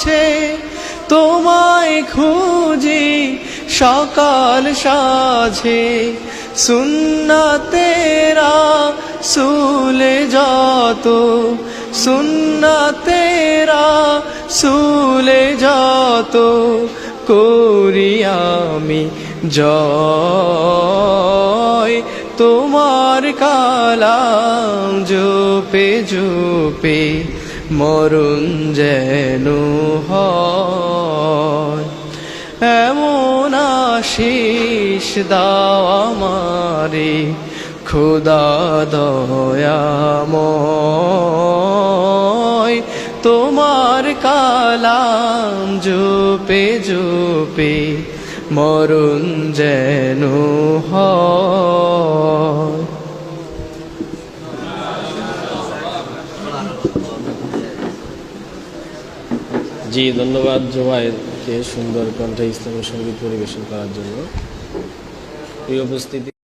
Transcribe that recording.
মাঝে তোমায় খুঁজি সকাল সাঝে। সুন্না তেরা সুলে যত সুন্না তেরা সুলে যত করি আমি জয়। তোমার কালাম জোপে জোপে মরুন যেন এমন আশিস দাও আমারে, খুদা দয়াময়। তোমার কালাম জুপে জুপে মরুন যেন হয়। জি ধন্যবাদ জোবাইরকে সুন্দর কণ্ঠে ইসলামী সংগীত পরিবেশন করার জন্য। এই উপস্থিতি